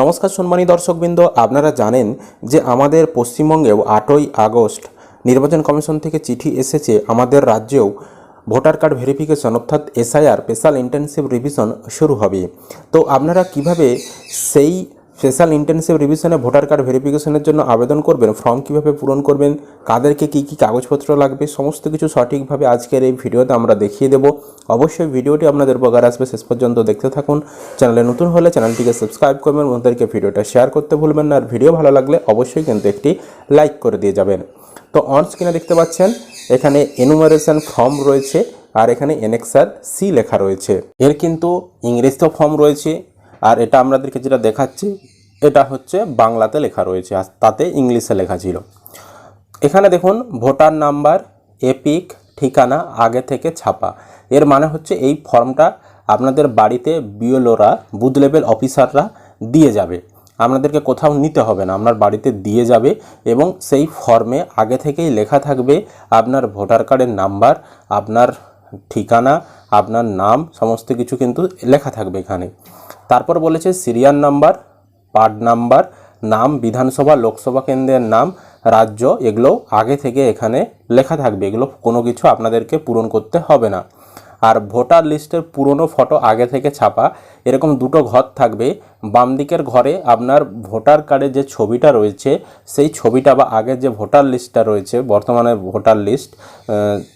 নমস্কার সম্মানী দর্শকবৃন্দ, আপনারা জানেন যে আমাদের পশ্চিমবঙ্গেও আটই আগস্ট নির্বাচন কমিশন থেকে চিঠি এসেছে, আমাদের রাজ্যেও ভোটার কার্ড ভেরিফিকেশন অর্থাৎ এসআইআর, স্পেশাল ইন্টেনসিভ রিভিশন শুরু হবে। তো আপনারা কীভাবে সেই স্পেশাল ইন্টেনসিভ রিভিশনে ভোটার কার্ড ভেরিফিকেশনের জন্য আবেদন করবেন ফর্ম কীভাবে পূরণ করবেন, কাদেরকে কী কী কাগজপত্র লাগবে, সমস্ত কিছু সঠিকভাবে আজকের এই ভিডিওতে আমরা দেখিয়ে দেব। অবশ্যই ভিডিওটি আপনাদের উপকার আসবে, শেষ পর্যন্ত দেখতে থাকুন। চ্যানেলে নতুন হলে চ্যানেলটিকে সাবস্ক্রাইব করবেন বন্ধুদেরকে ভিডিওটা শেয়ার করতে ভুলবেন না। আর ভিডিও ভালো লাগলে অবশ্যই কিন্তু একটি লাইক করে দিয়ে যাবেন। তো অন স্ক্রিনে দেখতে পাচ্ছেন, এখানে এনুমারেশন ফর্ম রয়েছে আর এখানে এনএক্সার সি লেখা রয়েছে। এর কিন্তু ইংরেজিতেও ফর্ম রয়েছে। আর এটা আমাদেরকে যেটা দেখাচ্ছি, এটা হচ্ছে বাংলাতে লেখা রয়েছে, আর তাতে ইংলিশে লেখা ছিল। এখানে দেখুন, ভোটার নাম্বার, এপিক, ঠিকানা, আগে থেকে ছাপা। এর মানে হচ্ছে এই ফর্মটা আপনাদের বাড়িতে বিএলওরা বুথ লেভেল অফিসাররা দিয়ে যাবে। আপনাদেরকে কোথাও নিতে হবে না, আপনার বাড়িতে দিয়ে যাবে এবং সেই ফর্মে আগে থেকেই লেখা থাকবে আপনার ভোটার কার্ডের নাম্বার, আপনার ঠিকানা, আপনার নাম, সমস্ত কিছু কিন্তু লেখা থাকবে এখানে। তারপর বলেছে সিরিয়াল নাম্বার, পার্ট নাম্বার, নাম, বিধানসভা, লোকসভা কেন্দ্রের নাম, রাজ্য, এগুলো আগে থেকে এখানে লেখা থাকবে। এগুলো কোনো কিছু আপনাদেরকে পূরণ করতে হবে না। আর ভোটার লিস্টের পুরনো ফটো আগে থেকে ছাপা, এরকম দুটো ঘর থাকবে। বাম দিকের ঘরে আপনার ভোটার কার্ডের যে ছবিটা রয়েছে, সেই ছবিটা বা আগের যে ভোটার লিস্টটা রয়েছে, বর্তমানে ভোটার লিস্ট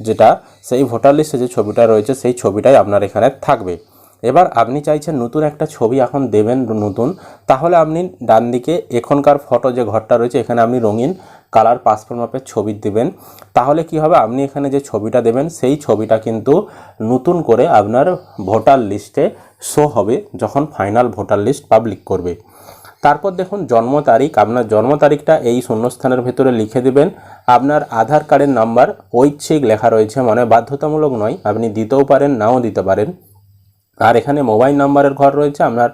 যেটা, সেই ভোটার লিস্টে যে ছবিটা রয়েছে, সেই ছবিটাই আপনার এখানে থাকবে। এবার আপনি চাইছেন নতুন একটা ছবি এখন দেবেন নতুন, তাহলে আপনি ডান দিকে এখনকার ফটো যে ঘরটা রয়েছে, এখানে আপনি রঙিন কালার পাসপোর্ট মাপের ছবি দেবেন। তাহলে কি হবে? আপনি এখানে যে ছবিটা দেবেন, সেই ছবিটা কিন্তু নতুন করে আপনার ভোটার লিস্টে শো হবে যখন ফাইনাল ভোটার লিস্ট পাবলিক করবে। তারপর দেখুন, জন্ম তারিখ, আপনার জন্ম তারিখটা এই শূন্যস্থানের ভেতরে লিখে দেবেন। আপনার আধার কার্ডের নাম্বার ঐচ্ছিক লেখা রয়েছে মানে বাধ্যতামূলক নয়, আপনি দিতেও পারেন, নাও দিতে পারেন। আর এখানে মোবাইল নাম্বারের ঘর রয়েছে, আপনার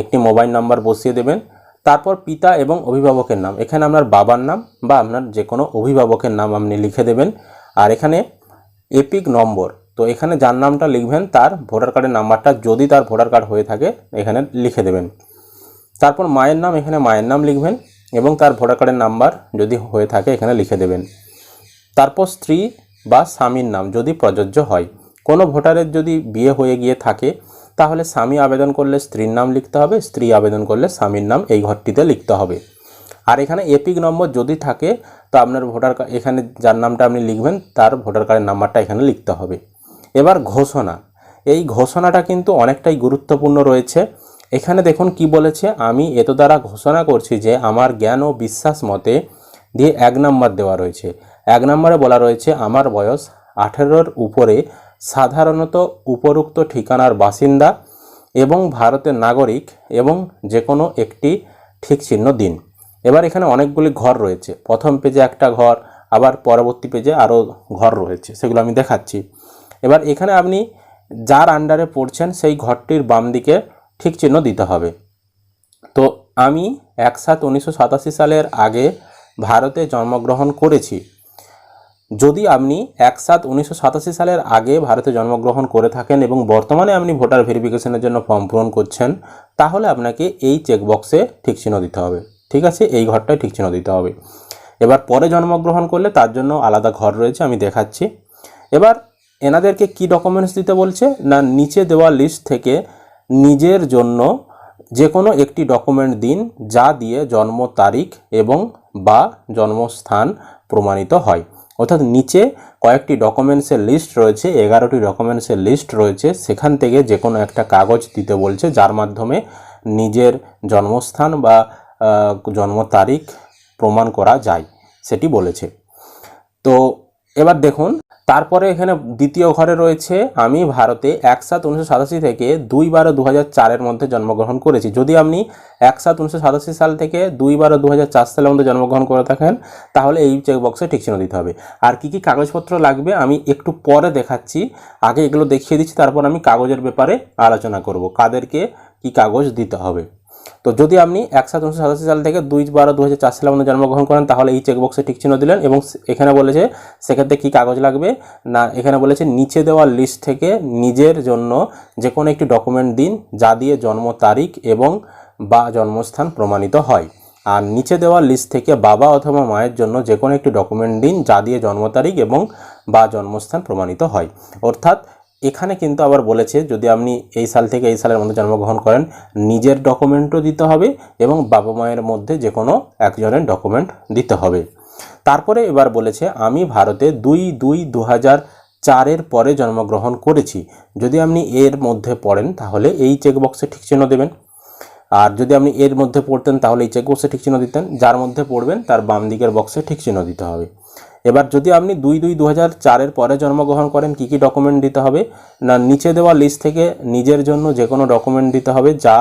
একটি মোবাইল নাম্বার বসিয়ে দেবেন। তারপর পিতা এবং অভিভাবকের নাম, এখানে আপনার বাবার নাম বা আপনার যে কোনো অভিভাবকের নাম আপনি লিখে দেবেন। আর এখানে এপিক নম্বর, তো এখানে যার নামটা লিখবেন তার ভোটার কার্ডের নাম্বারটা যদি তার ভোটার কার্ড হয়ে থাকে, এখানে লিখে দেবেন। তারপর মায়ের নাম, এখানে মায়ের নাম লিখবেন এবং তার ভোটার কার্ডের নাম্বার যদি হয়ে থাকে, এখানে লিখে দেবেন। তারপর স্ত্রী বা স্বামীর নাম যদি প্রযোজ্য হয় কোনো ভোটারের যদি বিয়ে হয়ে গিয়ে থাকে, তাহলে স্বামী আবেদন করলে স্ত্রীর নাম লিখতে হবে, স্ত্রী আবেদন করলে স্বামীর নাম এই ঘরটিতে লিখতে হবে। আর এখানে এপিক নম্বর যদি থাকে, তো আপনার ভোটার এখানে যার নামটা আপনি লিখবেন, তার ভোটার কার্ডের নাম্বারটা এখানে লিখতে হবে। এবার ঘোষণা। এই ঘোষণাটা কিন্তু অনেকটাই গুরুত্বপূর্ণ রয়েছে। এখানে দেখুন কি বলেছে, আমি এত দ্বারা ঘোষণা করছি যে আমার জ্ঞান ও বিশ্বাস মতে দিয়ে এক নাম্বার দেওয়া রয়েছে। এক নম্বরে বলা রয়েছে, আমার বয়স আঠেরোর উপরে সাধারণত উপরোক্ত ঠিকানার বাসিন্দা এবং ভারতের নাগরিক এবং যে কোনো একটি ঠিক চিহ্ন দিন। এবার এখানে অনেকগুলি ঘর রয়েছে। প্রথম পেজে একটা ঘর, আবার পরবর্তী পেজে আরও ঘর রয়েছে, সেগুলো আমি দেখাচ্ছি। এবার এখানে আপনি যার আন্ডারে পড়ছেন, সেই ঘরটির বাম দিকে ঠিক চিহ্ন দিতে হবে। তো আমি এক সাত উনিশশো সালের আগে ভারতে জন্মগ্রহণ করেছি। যদি আপনি এক সাত উনিশশো সালের আগে ভারতে জন্মগ্রহণ করে থাকেন এবং বর্তমানে আপনি ভোটার ভেরিফিকেশনের জন্য ফর্ম পূরণ করছেন, তাহলে আপনাকে এই চেকবক্সে ঠিক চিহ্ন দিতে হবে। ঠিক আছে? এই ঘরটায় ঠিক চিহ্ন দিতে হবে। এবার পরে জন্মগ্রহণ করলে তার জন্য আলাদা ঘর রয়েছে, আমি দেখাচ্ছি। এবার এনাদেরকে কি ডকুমেন্টস দিতে বলছে? না, নিচে দেওয়া লিস্ট থেকে নিজের জন্য যে কোনো একটি ডকুমেন্ট দিন, যা দিয়ে জন্ম তারিখ এবং বা জন্মস্থান প্রমাণিত হয়। অর্থাৎ নিচে কয়েকটি ডকুমেন্টসের লিস্ট রয়েছে, এগারোটি ডকুমেন্টসের লিস্ট রয়েছে। সেখান থেকে যে কোনো একটা কাগজ দিতে বলছে, যার মাধ্যমে নিজের জন্মস্থান বা জন্ম তারিখ প্রমাণ করা যায়, সেটি বলেছে। তো এবার দেখুন তারপরে এখানে দ্বিতীয় ঘরে রয়েছে, আমি ভারতে এক সাত উনিশশো সাতাশি থেকে দুই বারো দু চারের মধ্যে জন্মগ্রহণ করেছি। যদি আপনি এক সাত উনিশশো সাতাশি সাল থেকে দুই বারো দু সালের মধ্যে জন্মগ্রহণ করে থাকেন, তাহলে এই চেকবক্সে ঠিক চিহ্ন দিতে হবে। আর কি কি কাগজপত্র লাগবে আমি একটু পরে দেখাচ্ছি, আগে এগুলো দেখিয়ে দিচ্ছি, তারপর আমি কাগজের ব্যাপারে আলোচনা করব। কাদেরকে কি কাগজ দিতে হবে? তো যদি আপনি এক সাত উনিশশো সাতাশি সাল থেকে দুই বারো দু হাজার চার সালের মধ্যে জন্মগ্রহণ করেন, তাহলে এই চেকবক্সে চিহ্ন দিলেন এবং এখানে বলেছে সেক্ষেত্রে কী কাগজ লাগবে? না, এখানে বলেছে নিচে দেওয়া লিস্ট থেকে নিজের জন্য যে কোনো একটি ডকুমেন্ট দিন যা দিয়ে জন্ম তারিখ এবং বা জন্মস্থান প্রমাণিত হয়। আর নিচে দেওয়া লিস্ট থেকে বাবা অথবা মায়ের জন্য যে কোনো একটি ডকুমেন্ট দিন যা দিয়ে জন্ম তারিখ এবং বা জন্মস্থান প্রমাণিত হয়। অর্থাৎ এখানে কিন্তু আবার বলেছে, যদি আপনি এই সাল থেকে এই সালের মধ্যে জন্মগ্রহণ করেন, নিজের ডকুমেন্টও দিতে হবে এবং বাবা মায়ের মধ্যে যে কোনো একজনের ডকুমেন্ট দিতে হবে। তারপরে এবার বলেছে, আমি ভারতে দুই দুই দু হাজার চারের পরে জন্মগ্রহণ করেছি। যদি আপনি এর মধ্যে পড়েন, তাহলে এই চেকবক্সে ঠিক চিহ্ন দেবেন। আর যদি আপনি এর মধ্যে পড়তেন, তাহলে এই চেকবক্সে ঠিক চিহ্ন দিতেন। যার মধ্যে পড়বেন, তার বাম দিকের বক্সে ঠিক চিহ্ন দিতে হবে। এবার যদি আপনি দুই দুই দু হাজার চারের পরে জন্মগ্রহণ করেন, কী কী ডকুমেন্ট দিতে হবে? না, নিচে দেওয়া লিস্ট থেকে নিজের জন্য যে কোনো ডকুমেন্ট দিতে হবে যা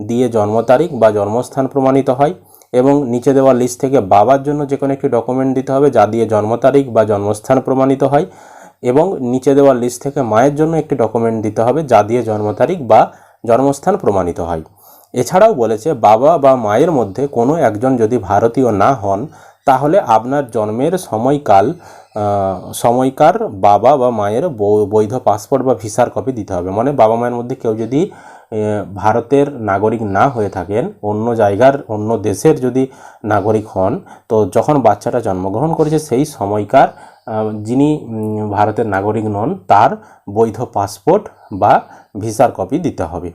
দিয়ে জন্ম তারিখ বা জন্মস্থান প্রমাণিত হয় এবং নিচে দেওয়া লিস্ট থেকে বাবার জন্য যে কোনো একটি ডকুমেন্ট দিতে হবে যা দিয়ে জন্ম তারিখ বা জন্মস্থান প্রমাণিত হয় এবং নিচে দেওয়া লিস্ট থেকে মায়ের জন্য একটি ডকুমেন্ট দিতে হবে যা দিয়ে জন্ম তারিখ বা জন্মস্থান প্রমাণিত হয়। এছাড়াও বলেছে বাবা বা মায়ের মধ্যে কোনো একজন যদি ভারতীয় না হন তাহলে আপনার জন্মের সময়কাল সময়কার বাবা বা মায়ের বৈধ পাসপোর্ট বা ভিসার কপি দিতে হবে। মানে বাবা মায়ের মধ্যে কেউ যদি ভারতের নাগরিক না হয়ে থাকেন, অন্য জায়গার, অন্য দেশের যদি নাগরিক হন, তো যখন বাচ্চাটা জন্মগ্রহণ করেছে সেই সময়কার যিনি ভারতের নাগরিক নন, তার বৈধ পাসপোর্ট বা ভিসার কপি দিতে হবে।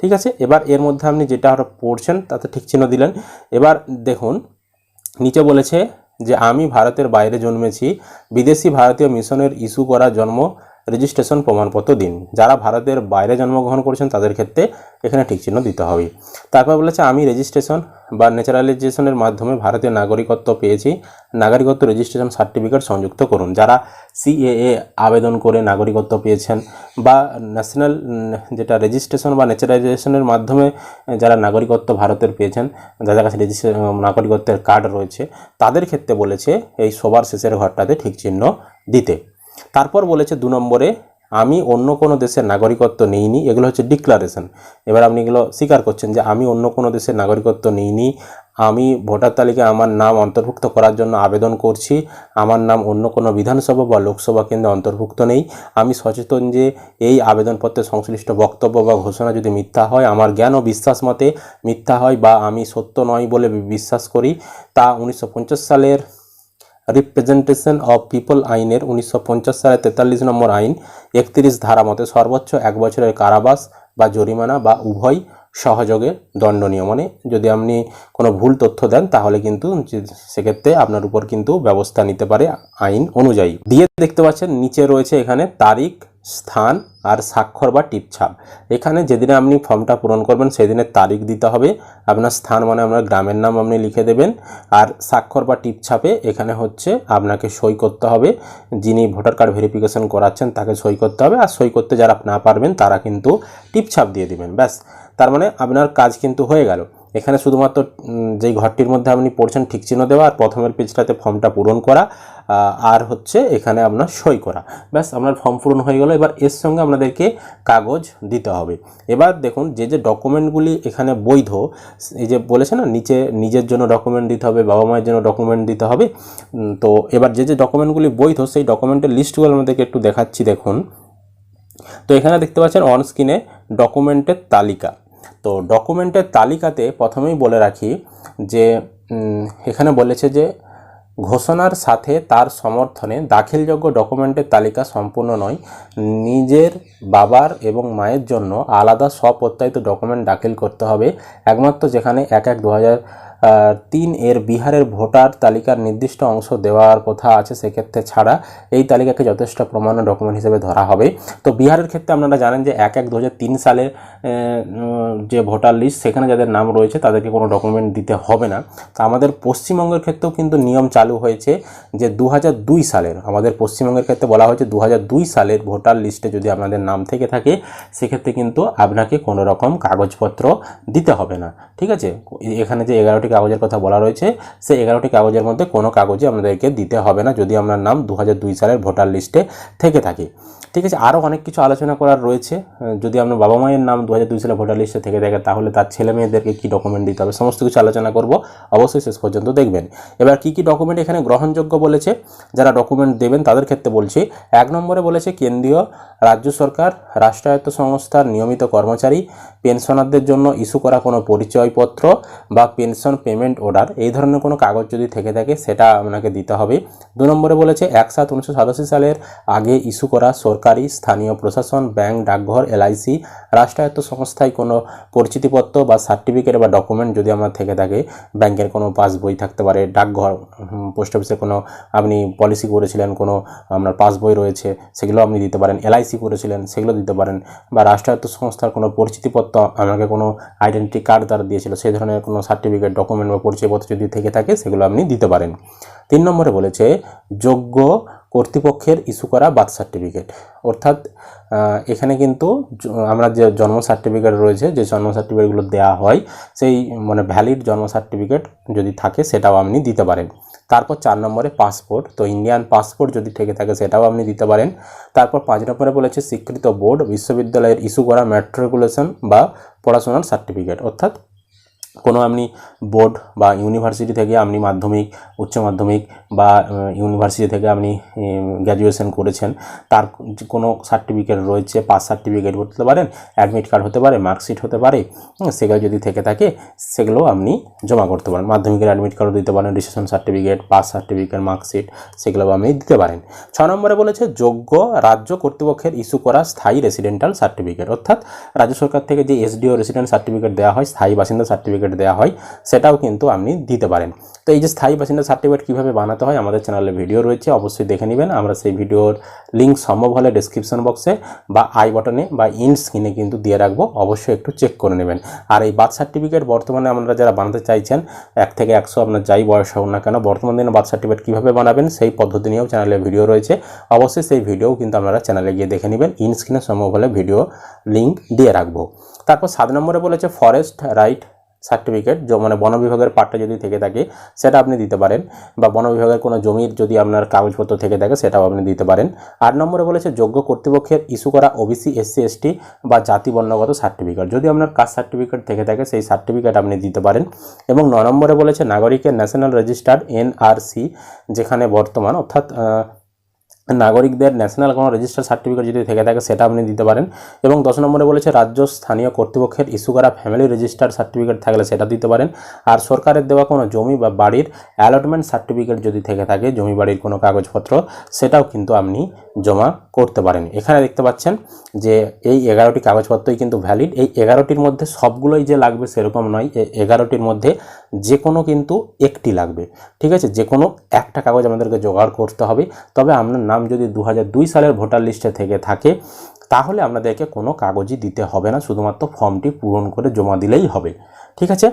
ঠিক আছে? এবার এর মধ্যে আপনি যেটা আরও পড়ছেন, তাতে ঠিক চিহ্ন দিলেন। এবার দেখুন নিচে বলেছে যে আমি ভারতের বাইরে জন্মেছি বিদেশি ভারতীয় মিশনের ইস্যু করা জন্ম রেজিস্ট্রেশন প্রমাণপত্র দিন। যারা ভারতের বাইরে জন্মগ্রহণ করেছেন, তাদের ক্ষেত্রে এখানে ঠিক চিহ্ন দিতে হবে। তারপর বলেছে, আমি রেজিস্ট্রেশন বা ন্যাচারালাইজেশনের মাধ্যমে ভারতীয় নাগরিকত্ব পেয়েছি। নাগরিকত্ব রেজিস্ট্রেশন সার্টিফিকেট সংযুক্ত করুন। যারা সিএএ আবেদন করে নাগরিকত্ব পেয়েছেন বা ন্যাশনাল যেটা রেজিস্ট্রেশন বা ন্যাচারালাইজেশনের মাধ্যমে যারা নাগরিকত্ব ভারতের পেয়েছেন, যাদের কাছে রেজিস্ট্রে নাগরিকত্বের কার্ড রয়েছে, তাদের ক্ষেত্রে বলেছে, এই সবার শেষের ঘরটাতে ঠিক চিহ্ন দিতে। তারপর বলেছে দু নম্বরে, আমি অন্য কোনো দেশের নাগরিকত্ব নিইনি, এগুলো হচ্ছে ডিক্লারেশন এবার আপনি এগুলো স্বীকার করছেন যে আমি অন্য কোনো দেশের নাগরিকত্ব নিইনি, আমি ভোটার তালিকায় আমার নাম অন্তর্ভুক্ত করার জন্য আবেদন করছি, আমার নাম অন্য কোনো বিধানসভা বা লোকসভা কেন্দ্রে অন্তর্ভুক্ত নেই, আমি সচেতন যে এই আবেদনপত্রে সংশ্লিষ্ট বক্তব্য বা ঘোষণা যদি মিথ্যা হয়, আমার জ্ঞান ও বিশ্বাস মতে মিথ্যা হয় বা আমি সত্য নয় বলে বিশ্বাস করি, তা উনিশশো পঞ্চাশ সালের রিপ্রেজেন্টেশন অব পিপল আইনের উনিশশো সালে তেতাল্লিশ নম্বর আইন একত্রিশ ধারা মতে সর্বোচ্চ এক বছরের কারাবাস বা জরিমানা বা উভয় সহযোগে দণ্ডনীয়। মানে যদি আপনি কোনো ভুল তথ্য দেন, তাহলে কিন্তু সেক্ষেত্রে আপনার উপর কিন্তু ব্যবস্থা নিতে পারে আইন অনুযায়ী। দিয়ে দেখতে পাচ্ছেন, নিচে রয়েছে এখানে তারিখ স্থান আর স্বাক্ষর বা টিপছাপ। এখানে যেদিনে আপনি ফর্মটা পূরণ করবেন, সেদিনের তারিখ দিতে হবে। আপনার স্থান মানে আপনার গ্রামের নাম আপনি লিখে দেবেন। আর স্বাক্ষর বা টিপছাপে এখানে হচ্ছে আপনাকে সই করতে হবে। যিনি ভোটার কার্ড ভেরিফিকেশন করাচ্ছেন, তাকে সই করতে হবে। আর সই করতে যারা না পারবেন, তারা কিন্তু টিপছাপ দিয়ে দিবেন, ব্যাস। তার মানে আপনার কাজ কিন্তু হয়ে গেল। এখানে শুধুমাত্র যেই ঘরটির মধ্যে আপনি পড়ছেন ঠিক চিহ্ন দেওয়া, আর প্রথমের পেজটাতে ফর্মটা পূরণ করা আর হচ্ছে এখানে আপনার সই করা। ব্যাস, আপনার ফর্ম পূরণ হয়ে গেল। এবার এর সঙ্গে আপনাদেরকে কাগজ দিতে হবে। এবার দেখুন, যে যে ডকুমেন্টগুলি এখানে বৈধ, এই যে বলেছে না, নিচে নিজের জন্য ডকুমেন্ট দিতে হবে, বাবা মায়ের জন্য ডকুমেন্ট দিতে হবে তো এবার যে যে ডকুমেন্টগুলি বৈধ, সেই ডকুমেন্টের লিস্টগুলো আমাদেরকে একটু দেখাচ্ছি। দেখুন, তো এখানে দেখতে পাচ্ছেন, অন স্ক্রিনে ডকুমেন্টের তালিকা। তো ডকুমেন্টের তালিকাতে প্রথমেই বলে রাখি যে এখানে বলেছে যে, ঘোষণার সাথে তার সমর্থনে দাখিলযোগ্য ডকুমেন্টের তালিকা সম্পূর্ণ নয়। নিজের বাবার এবং মায়ের জন্য আলাদা স্বপ্রত্যায়িত ডকুমেন্ট দাখিল করতে হবে। একমাত্র যেখানে এক এক দু তিন এর বিহারের ভোটার তালিকার নির্দিষ্ট অংশ দেওয়ার কথা আছে সেক্ষেত্রে ছাড়া এই তালিকাকে যথেষ্ট প্রমাণ ডকুমেন্ট হিসেবে ধরা হবে। তো বিহারের ক্ষেত্রে আপনারা জানেন যে এক এক দু সালে আহ, উম, যে ভোটার লিস্ট সেখানে যাদের নাম রয়েছে তাদেরকে কোনো ডকুমেন্ট দিতে হবে না। তো আমাদের পশ্চিমবঙ্গের ক্ষেত্রেও কিন্তু নিয়ম চালু হয়েছে যে দু হাজার দুই সালের আমাদের পশ্চিমবঙ্গের ক্ষেত্রে বলা হয়েছে দু হাজার দুই সালের ভোটার লিস্টে যদি আপনাদের নাম থেকে থাকে সেক্ষেত্রে কিন্তু আপনাকে কোনো রকম কাগজপত্র দিতে হবে না। ঠিক আছে? এখানে যে এগারোটি এগারোটি কাগজের কথা বলা রয়েছে, সেই এগারোটি কাগজের মধ্যে কোনো কাগজই আপনাদেরকে দিতে হবে না যদি আপনার নাম দু হাজার দুই সালের ভোটার লিস্টে থেকে থাকে। ঠিক আছে, আরও অনেক কিছু আলোচনা করার রয়েছে। যদি আপনার বাবা মায়ের নাম দু হাজার দুই সালে ভোটার লিস্টে থেকে থাকে, তাহলে তার ছেলে মেয়েদেরকে কী ডকুমেন্ট দিতে হবে? সমস্ত কিছু আলোচনা করব, অবশ্যই শেষ পর্যন্ত দেখবেন। এবার কী কী ডকুমেন্ট এখানে গ্রহণযোগ্য বলেছে? যারা ডকুমেন্ট দেবেন, তাদের ক্ষেত্রে বলছি, এক নম্বরে বলেছে কেন্দ্রীয় রাজ্য সরকার, রাষ্ট্রায়ত্ত সংস্থার নিয়মিত কর্মচারী, পেনশনারদের জন্য ইস্যু করা কোনো পরিচয়পত্র বা পেনশন পেমেন্ট অর্ডার, এই ধরনের কোনো কাগজ যদি থেকে থাকে, সেটা আপনাকে দিতে হবে। দু নম্বরে বলেছে, এক সাত উনিশশো সাতাশি সালের আগে ইস্যু করা সরকারি, স্থানীয় প্রশাসন, ব্যাংক, ডাকঘর, এলআইসি, রাষ্ট্রায়ত্ত সংস্থায় কোনো পরিচিতিপত্র বা সার্টিফিকেট বা ডকুমেন্ট যদি আমার থেকে থাকে, ব্যাংকের কোনো পাসবই থাকতে পারে, ডাকঘর পোস্ট অফিসে কোনো আপনি পলিসি করেছিলেন, কোনো আপনার পাসবই রয়েছে, সেগুলো আপনি দিতে পারেন, এলআইসি করেছিলেন, সেগুলো দিতে পারেন, বা রাষ্ট্রায়ত্ত সংস্থার কোনো পরিচিতিপত্র, আমাকে কোনো আইডেন্টি কার্ড তারা দিয়েছিল, সেই ধরনের কোনো সার্টিফিকেট বা পরিচয়পত্র যদি থেকে থাকে, সেগুলো আপনি দিতে পারেন। তিন নম্বরে বলেছে, যোগ্য কর্তৃপক্ষের ইস্যু করা বার্থ সার্টিফিকেট অর্থাৎ এখানে কিন্তু আমরা যে জন্ম সার্টিফিকেট রয়েছে, যে জন্ম সার্টিফিকেটগুলো দেওয়া হয়, সেই মানে ভ্যালিড জন্ম সার্টিফিকেট যদি থাকে, সেটাও আপনি দিতে পারেন। তারপর চার নম্বরে পাসপোর্ট তো ইন্ডিয়ান পাসপোর্ট যদি থেকে থাকে, সেটাও আপনি দিতে পারেন। তারপর পাঁচ নম্বরে বলেছে, স্বীকৃত বোর্ড বিশ্ববিদ্যালয়ের ইস্যু করা ম্যাট্রিকুলেশন বা পড়াশোনার সার্টিফিকেট অর্থাৎ কোনো আপনি বোর্ড বা ইউনিভার্সিটি থেকে আপনি মাধ্যমিক, উচ্চ মাধ্যমিক বা ইউনিভার্সিটি থেকে আপনি গ্র্যাজুয়েশন করেছেন, তার কোনো সার্টিফিকেট রয়েছে পাস সার্টিফিকেট হতে পারেন অ্যাডমিট কার্ড হতে পারে মার্কশিট হতে পারে সেগুলো যদি থেকে থাকে, সেগুলো আপনি জমা করতে পারেন। মাধ্যমিকের অ্যাডমিট কার্ডও দিতে পারেন registration certificate pass certificate marksheet সেগুলো আপনি দিতে পারেন। ছ নম্বরে বলেছে, যোগ্য রাজ্য কর্তৃপক্ষের ইস্যু করা স্থায়ী রেসিডেন্টাল সার্টিফিকেট অর্থাৎ রাজ্য সরকার থেকে যে এসডিও রেসিডেন্ট সার্টিফিকেট দেওয়া হয়, স্থায়ী বাসিন্দা সার্টিফিকেট দেওয়া হয়, সেটাও কিন্তু আপনি দিতে পারেন। তো এই যে স্থায়ী বাসিন্দা সার্টিফিকেট কীভাবে বানাতে হয়, আমাদের চ্যানেলে ভিডিও রয়েছে, অবশ্যই দেখে নেবেন। আমরা সেই ভিডিওর লিঙ্ক সম্ভব হলে ডিসক্রিপশন বক্সে বা আই বটনে বা ইন স্ক্রিনে কিন্তু দিয়ে রাখব, অবশ্যই একটু চেক করে নেবেন। আর এই বার্থ সার্টিফিকেট বর্তমানে আপনারা যারা বানাতে চাইছেন, এক থেকে একশো আপনার যাই বয়স হোক না কেন, বর্তমান দিনে বার্থ সার্টিফিকেট কীভাবে বানাবেন, সেই পদ্ধতি নিয়েও চ্যানেলে ভিডিও রয়েছে। অবশ্যই সেই ভিডিও কিন্তু আপনারা চ্যানেলে গিয়ে দেখে নেবেন ইন স্ক্রিনে সম্ভব হলে ভিডিও লিঙ্ক দিয়ে রাখব। তারপর সাত নম্বরে বলেছে ফরেস্ট রাইট সার্টিফিকেট মানে বন বিভাগের পার্টটা যদি থেকে থাকে, সেটা আপনি দিতে পারেন। বা বন বিভাগের কোনো জমির যদি আপনার কাগজপত্র থেকে থাকে, সেটাও আপনি দিতে পারেন। আট নম্বরে বলেছে, যোগ্য কর্তৃপক্ষের ইস্যু করা ওবিসি এসসি এসটি বা জাতি বর্ণগত সার্টিফিকেট। যদি আপনার কাস্ট সার্টিফিকেট থেকে থাকে, সেই সার্টিফিকেট আপনি দিতে পারেন। এবং ন নম্বরে বলেছে, নাগরিকের ন্যাশনাল রেজিস্টার্ড এনআরসি যেখানে বর্তমান, অর্থাৎ নাগরিকদের ন্যাশনাল কোনো রেজিস্টার সার্টিফিকেট যদি থেকে থাকে, সেটা আপনি দিতে পারেন। এবং দশ নম্বরে বলেছে, রাজ্য স্থানীয় কর্তৃপক্ষের ইস্যু করা ফ্যামিলি রেজিস্টার সার্টিফিকেট থাকলে সেটা দিতে পারেন। আর সরকারের দেওয়া কোনো জমি বা বাড়ির অ্যালটমেন্ট সার্টিফিকেট যদি থেকে থাকে, জমি বাড়ির কোনো কাগজপত্র, সেটাও কিন্তু আপনি জমা করতে পারেন। এখানে দেখতে পাচ্ছেন যে, এই এগারোটি কাগজপত্রই কিন্তু ভ্যালিড এই এগারোটির মধ্যে সবগুলোই যে লাগবে সেরকম নয়। এই এগারোটির মধ্যে যে কোনো কিন্তু একটি লাগবে। ঠিক আছে? যে কোনো একটা কাগজ আমাদেরকে জোগাড় করতে হবে। তবে আপনার নাম যদি দু হাজার দুই সালের ভোটার লিস্টে থেকে থাকে, তাহলে আপনাদেরকে কোনো কাগজই দিতে হবে না, শুধুমাত্র ফর্মটি পূরণ করে জমা দিলেই হবে। ঠিক আছে?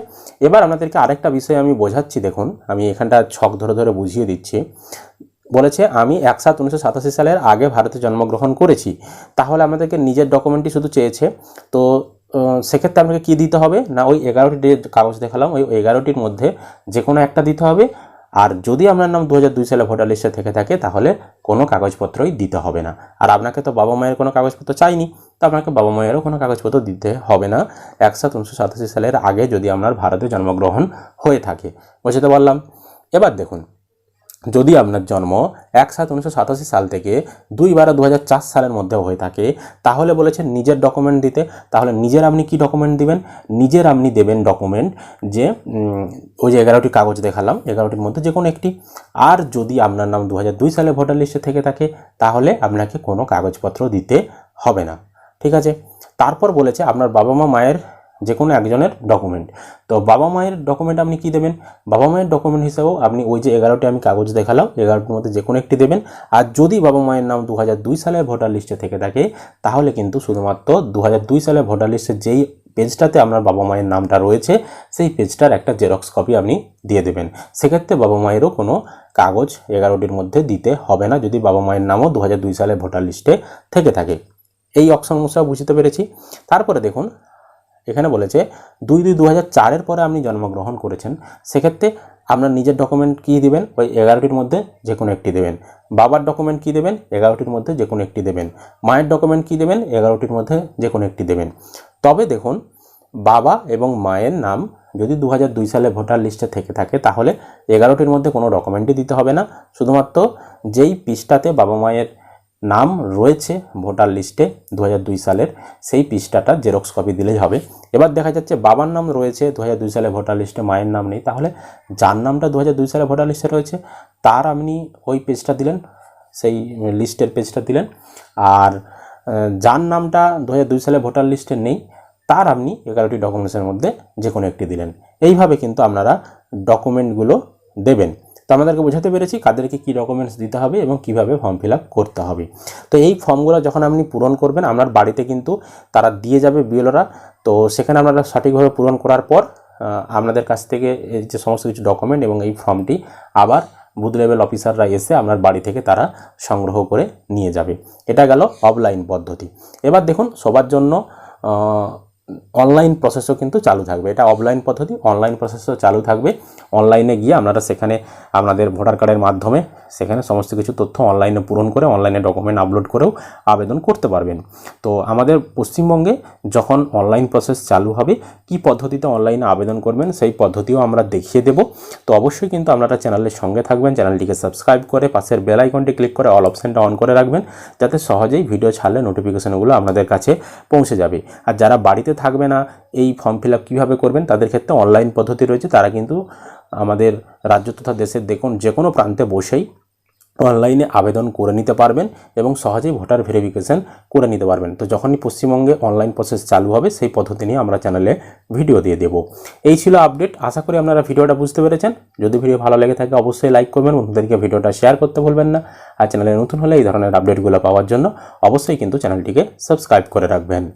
এবার আপনাদেরকে আরেকটা বিষয় আমি বোঝাচ্ছি, দেখুন, আমি এখানটা ছক ধরে ধরে বুঝিয়ে দিচ্ছি। বলেছে, আমি এক সাত উনিশশো সাতাশি সালের আগে ভারতে জন্মগ্রহণ করেছি। তাহলে আমাদেরকে নিজের ডকুমেন্টই শুধু চেয়েছে। তো সেক্ষেত্রে আপনাকে কী দিতে হবে? না, ওই এগারোটি কাগজ দেখালাম, ওই এগারোটির মধ্যে যে কোনো একটা দিতে হবে। আর যদি আপনার নাম দু সালে ভোটার লিস্টে থেকে থাকে, তাহলে কোনো কাগজপত্রই দিতে হবে না। আর আপনাকে তো বাবা মায়ের কোনো কাগজপত্র চাইনি, তো আপনাকে বাবা মায়েরও কোনো কাগজপত্র দিতে হবে না। একশো উনিশশো সাতাশি সালের আগে যদি আপনার ভারতে জন্মগ্রহণ হয়ে থাকে। বুঝতে পারলাম? এবার দেখুন যদি আপনার জন্ম এক সাত উনিশশো সাল থেকে দুই বারো দু সালের মধ্যে হয়ে থাকে, তাহলে বলেছেন নিজের ডকুমেন্ট দিতে। তাহলে নিজের আপনি কি ডকুমেন্ট দিবেন? নিজের আপনি দেবেন ডকুমেন্ট যে ওই যে এগারোটি কাগজ দেখালাম, এগারোটির মধ্যে যে কোনো একটি। আর যদি আপনার নাম দু হাজার দুই সালে ভোটার লিস্টে থেকে থাকে, তাহলে আপনাকে কোনো কাগজপত্র দিতে হবে না। ঠিক আছে? তারপর বলেছে আপনার বাবা মা মায়ের যে কোনো একজনের ডকুমেন্ট তো বাবা মায়ের ডকুমেন্ট আপনি কি দেবেন? বাবা মায়ের ডকুমেন্ট হিসেবেও আপনি ওই যে এগারোটি আমি কাগজ দেখালাম, এগারোটির মধ্যে যে কোনো একটি দেবেন। আর যদি বাবা মায়ের নাম দু সালের ভোটার লিস্টে থেকে থাকে, তাহলে কিন্তু শুধুমাত্র দু সালের ভোটার লিস্টের যেই পেজটাতে আপনার বাবা মায়ের নামটা রয়েছে, সেই পেজটার একটা জেরক্স কপি আপনি দিয়ে দেবেন। সেক্ষেত্রে বাবা মায়েরও কোনো কাগজ এগারোটির মধ্যে দিতে হবে না, যদি বাবা মায়ের নামও দু সালের ভোটার লিস্টে থেকে থাকে। এই অপশনগুলো বুঝতে পেরেছি। তারপরে দেখুন এখানে বলেছে, দুই দুই দু চারের পরে আপনি জন্মগ্রহণ করেছেন। সেক্ষেত্রে আপনার নিজের ডকুমেন্ট কী দেবেন? ওই এগারোটির মধ্যে যে কোনো একটি দেবেন। বাবার ডকুমেন্ট কী দেবেন? এগারোটির মধ্যে যে কোনো একটি দেবেন। মায়ের ডকুমেন্ট কী দেবেন? এগারোটির মধ্যে যে কোনো একটি দেবেন। তবে দেখুন, বাবা এবং মায়ের নাম যদি দু দুই সালে ভোটার লিস্টে থেকে থাকে, তাহলে এগারোটির মধ্যে কোনো ডকুমেন্টই দিতে হবে না। শুধুমাত্র যেই পৃষ্ঠাতে বাবা মায়ের নাম রয়েছে ভোটার লিস্টে দু সালের। সেই পৃষ্ঠাটা জেরক্স কপি দিলেই হবে। এবার দেখা যাচ্ছে বাবার নাম রয়েছে দু দুই সালে ভোটার লিস্টে মায়ের নাম নেই। তাহলে যার নামটা দু দুই সালে ভোটার লিস্টে রয়েছে, তার আপনি ওই পেজটা দিলেন, সেই লিস্টের পেজটা দিলেন। আর যার নামটা দু দুই সালে ভোটার লিস্টে নেই, তার আপনি এগারোটি ডকুমেন্টসের মধ্যে যে কোনো একটি দিলেন। এইভাবে কিন্তু আপনারা ডকুমেন্টগুলো দেবেন। তো আমাদেরকে বোঝাতে পেরেছি কাদেরকে কী ডকুমেন্টস দিতে হবে এবং কীভাবে ফর্ম ফিল করতে হবে। তো এই ফর্মগুলো যখন আপনি পূরণ করবেন, আপনার বাড়িতে কিন্তু তারা দিয়ে যাবে বিএলওরা তো সেখানে আপনারা সঠিকভাবে পূরণ করার পর আপনাদের কাছ থেকে যে সমস্ত কিছু ডকুমেন্ট এবং এই ফর্মটি আবার বুথ লেভেল অফিসাররা এসে আপনার বাড়ি থেকে তারা সংগ্রহ করে নিয়ে যাবে। এটা গেল অফলাইন পদ্ধতি। এবার দেখুন, সবার জন্য অনলাইন প্রসেসও কিন্তু চালু থাকবে। এটা অফলাইন পদ্ধতি অনলাইন প্রসেসও চালু থাকবে। অনলাইনে গিয়ে আপনারা সেখানে আপনাদের ভোটার কার্ডের মাধ্যমে সেখানে সমস্ত কিছু তথ্য অনলাইনে পূরণ করে অনলাইনে ডকুমেন্ট আপলোড করেও আবেদন করতে পারবেন। তো আমাদের পশ্চিমবঙ্গে যখন অনলাইন প্রসেস চালু হবে, কি পদ্ধতিতে অনলাইনে আবেদন করবেন সেই পদ্ধতিও আমরা দেখিয়ে দেব। তো অবশ্যই কিন্তু আপনারা চ্যানেলের সঙ্গে থাকবেন চ্যানেলটিকে সাবস্ক্রাইব করে পাশের বেল আইকনটি ক্লিক করে অল অপশানটা অন করে রাখবেন, যাতে সহজেই ভিডিও ছাড়লে নোটিফিকেশনগুলো আপনাদের কাছে পৌঁছে যাবে। আর যারা বাড়িতে থাকবে না, এই ফর্ম ফিল আপ কীভাবে করবেন, তাদের ক্ষেত্রে অনলাইন পদ্ধতি রয়েছে, তারা কিন্তু আমাদের রাজ্য তথা দেশের দেখুন যে কোনো প্রান্তে বসেই অনলাইনে আবেদন করে নিতে পারবেন এবং সহজেই ভোটার ভেরিফিকেশন করে নিতে পারবেন। তো যখনই পশ্চিমবঙ্গে অনলাইন প্রসেস চালু হবে, সেই পদ্ধতি নিয়ে আমরা চ্যানেলে ভিডিও দিয়ে দেব। এই ছিল আপডেট আশা করি আপনারা ভিডিওটা বুঝতে পেরেছেন। যদি ভিডিও ভালো লেগে থাকে, অবশ্যই লাইক করবেন, বন্ধুদেরকে ভিডিওটা শেয়ার করতে ভুলবেন না। আর চ্যানেলে নতুন হলে এই ধরনের আপডেটগুলো পাওয়ার জন্য অবশ্যই কিন্তু চ্যানেলটিকে সাবস্ক্রাইব করে রাখবেন।